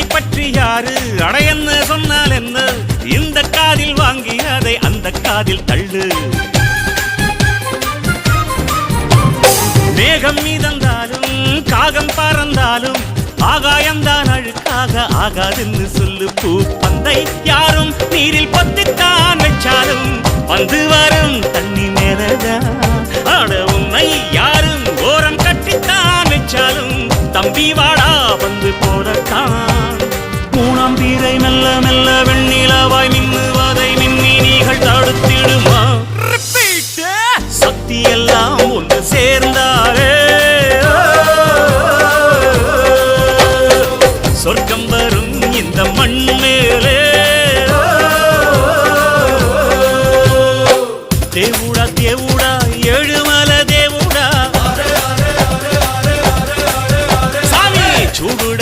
உன்னை பற்றி யாரு? அட என்ன சொன்னால் என்ன? இந்த காதில் வாங்கி அதை அந்த காதில் தள்ளு. மேகம் மீதந்தாலும் காகம் பறந்தாலும் ஆகாயம்தான் அழுக்காக ஆகாதுன்னு சொல்லு பூ பந்தை யாரும் நீரில் பொத்தித்தான் வச்சாலும் வந்து வரும் தண்ணி மேலதான். ஆட உன்னை யாரும் ஓரம் கட்டித்தான் வச்சாலும் தம்பி வாடா வந்து போட பாதை மெல்ல மெல்ல வெண்ணிலவாய் மின்னுவதை மின்னி நீங்கள் தடுத்திடுமா? சக்தி எல்லாம் ஒன்று சேர்ந்தாரே சொர்க்கம் வரும் இந்த மண் மேலே தேவுடா தேவுடா ஏழுமல தேவுடா. சாமி சூடுடா.